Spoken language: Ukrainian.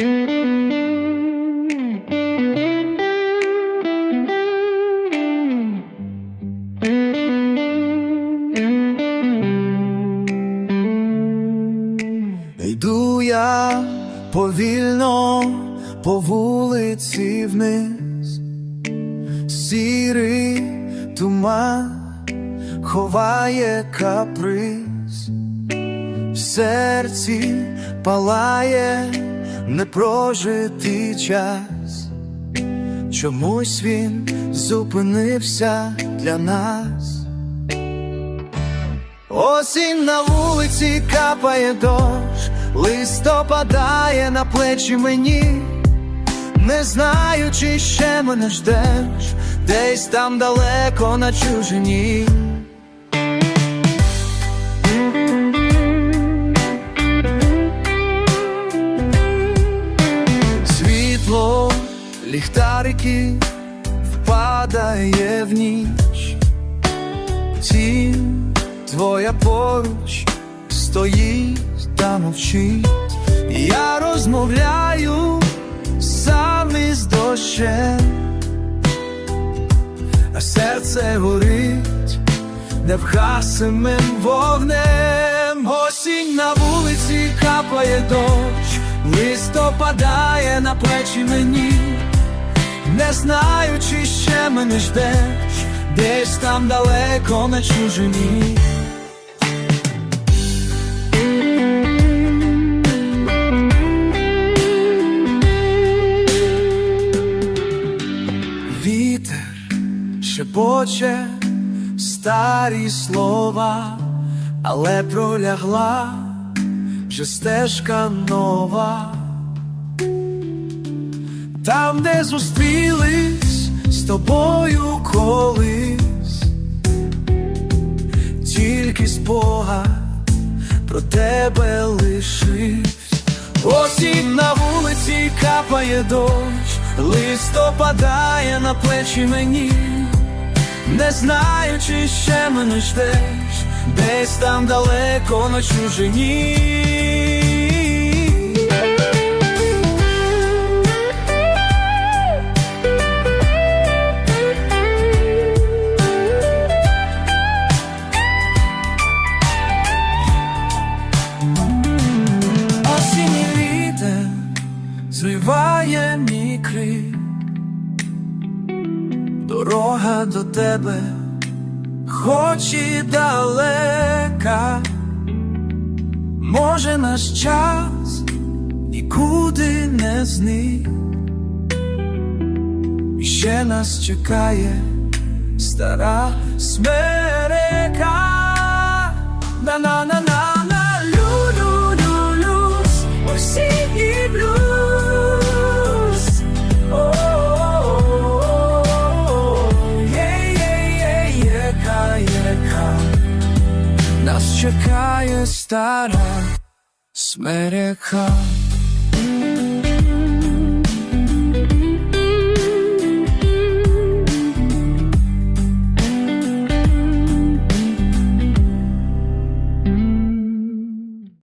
Йду я повільно по вулиці вниз, сірий туман ховає каприз, в серці палає непрожитий час, чомусь він зупинився для нас. Осінь на вулиці капає дощ, листопадає на плечі мені, не знаю, чи ще мене ждеш, десь там далеко на чужині. Ліхтарики впадає в ніч. Тінь твоя поруч стоїть та мовчить. Я розмовляю сам із дощем, а серце горить невгасимим вогнем. Осінь на вулиці капає дощ, листопадає на плечі мені. Не знаю, чи ще мене ждеш, десь там далеко на чужині. Вітер шепоче старі слова, але пролягла вже стежка нова. Там, де зустрілись з тобою колись, тільки спогад про тебе лишився. Осінь на вулиці капає дощ, листопадає на плечі мені. Не знаю, чи ще мене ждеш, десь там далеко на чужині. Осінній вітер зриває мій крик Дорога до тебе, хоч і далека, може наш час нікуди не зник, І ще нас чекає стара смерека. На-на-на-на-на, лю-лю-лю-люс, осінній блюз. О-о-о-о-о, є-є-є-єка, єка. Нас чекає стара смерека.